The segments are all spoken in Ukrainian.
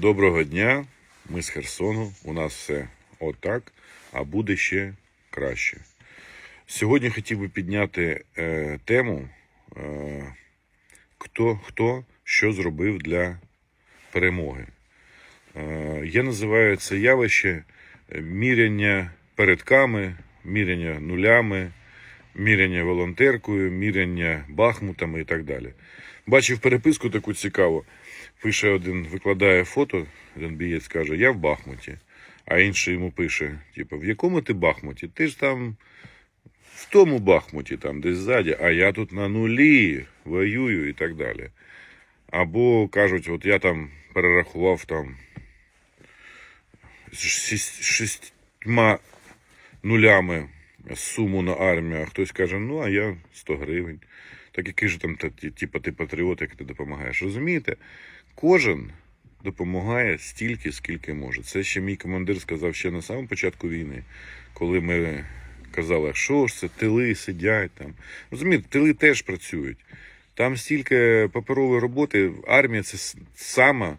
Доброго дня, ми з Херсону. У нас все отак, а буде ще краще. Сьогодні хотів би підняти е, тему, е, хто, хто що зробив для перемоги. Е, я називаю це явище е, міряння передками, міряння нулями, міряння волонтеркою, міряння бахмутами і так далі. Бачив переписку таку цікаву. Пише один, викладає фото, один бієць каже, я в Бахмуті. А інший йому пише: типу, в якому ти Бахмуті? Ти ж там в тому Бахмуті, там десь ззаді, а я тут на нулі воюю і так далі. Або кажуть, от я там перерахував там з шістьма нулями суму на армію, а хтось каже, ну а я 100 гривень. Так який же там типу, ти патріот, як ти допомагаєш. Розумієте? Кожен допомагає стільки, скільки може. Це ще мій командир сказав ще на самому початку війни, коли ми казали, що ж це, тили сидять там. Розумієте, тили теж працюють. Там стільки паперової роботи. Армія це сама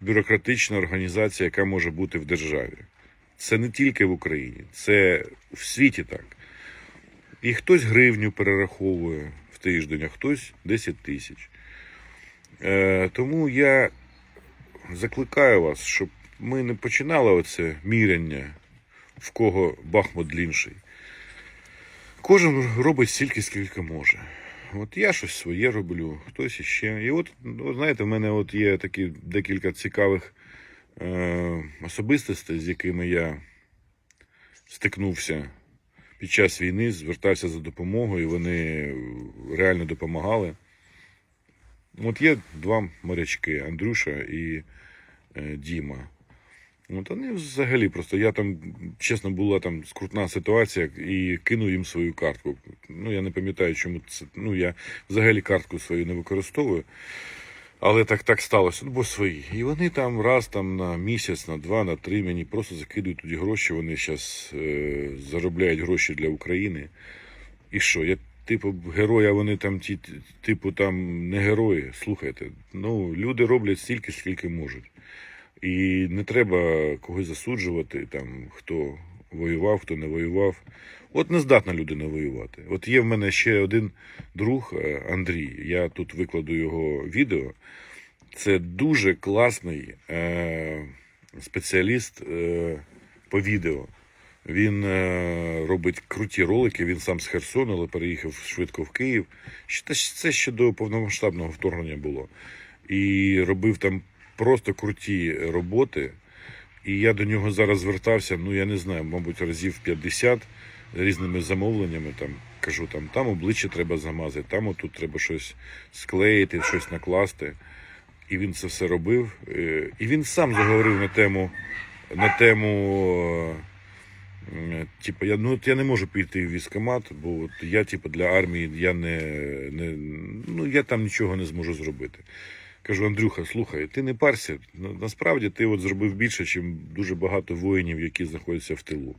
бюрократична організація, яка може бути в державі. Це не тільки в Україні, це в світі так. І хтось гривню перераховує в тиждень, а хтось 10 тисяч. Е, тому я закликаю вас, щоб ми не починали оце міряння, в кого Бахмут длінший. Кожен робить стільки, скільки може. От я щось своє роблю, хтось іще. І от, знаєте, в мене от є такі декілька цікавих е, особистостей, з якими я стикнувся під час війни, звертався за допомогою, вони реально допомагали. От є два морячки, Андрюша і е, Діма. От вони взагалі просто я там, чесно, була там скрутна ситуація і кинув їм свою картку. Ну, я не пам'ятаю, чому це. Ну, я взагалі картку свою не використовую. Але так так сталося, ну, бо свої. І вони там раз там на місяць, на два, на три мені просто закидують тоді гроші. Вони зараз е, заробляють гроші для України. І що? Я типу герой, а вони там ті, типу, там не герої. Слухайте, ну люди роблять стільки, скільки можуть. І не треба когось засуджувати, там хто воював, хто не воював. От не здатна людина воювати. От є в мене ще один друг е, Андрій. Я тут викладу його відео. Це дуже класний е, спеціаліст е, по відео. Він е, робить круті ролики. Він сам з Херсону, але переїхав швидко в Київ. Це ще до повномасштабного вторгнення було. І робив там просто круті роботи. І я до нього зараз звертався, ну я не знаю, мабуть, разів 50 з різними замовленнями. Там кажу, там, там обличчя треба замазати, там отут треба щось склеїти, щось накласти. І він це все робив. Е, І він сам заговорив на тему, на тему. Типу, я, ну, я не можу піти в військкомат, бо от я, типу, для армії я не, не, ну, я там нічого не зможу зробити. Кажу, Андрюха, слухай, ти не парся. Насправді ти от зробив більше, ніж дуже багато воїнів, які знаходяться в тилу.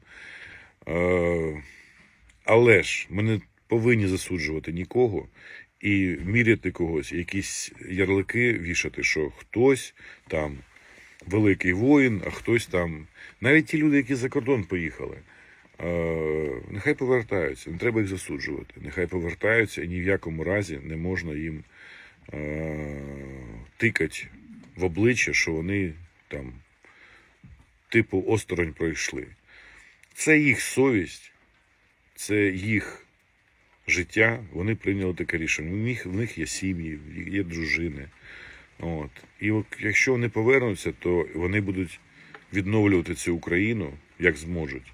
Е, але ж ми не повинні засуджувати нікого і міряти когось, якісь ярлики вішати, що хтось там великий воїн, а хтось там. Навіть ті люди, які за кордон поїхали. Е, нехай повертаються, не треба їх засуджувати. Нехай повертаються і ні в якому разі не можна їм е, тикать в обличчя, що вони там, типу, осторонь пройшли. Це їх совість, це їх життя. Вони прийняли таке рішення. У них, в них є сім'ї, є дружини. От. І от, якщо вони повернуться, то вони будуть відновлювати цю Україну як зможуть.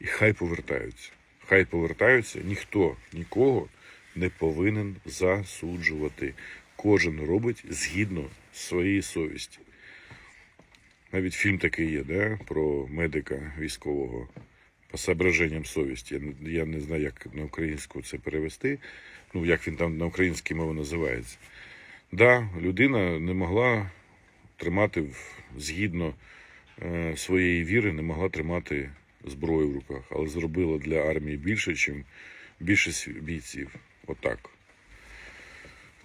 І хай повертаються. Хай повертаються, ніхто нікого не повинен засуджувати. Кожен робить згідно своєї совісті. Навіть фільм такий є, да? про медика військового по соображенням совісті. Я не- знаю, як на українську це перевести. Ну, як він там на українській мові називається. Да, людина не могла тримати згідно е, своєї віри, не могла тримати зброю в руках, але зробила для армії більше, ніж більшість бійців. Отак.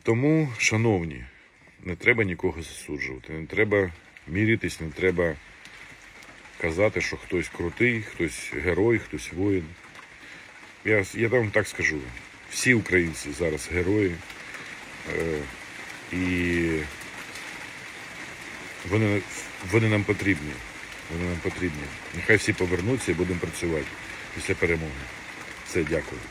Тому, шановні, не треба нікого засуджувати, не треба мірятись, не треба казати, що хтось крутий, хтось герой, хтось воїн. Я, я вам так скажу. Всі українці зараз герої. І вони, вони нам потрібні. Вони нам потрібні. Нехай всі повернуться і будемо працювати після перемоги. Все, дякую.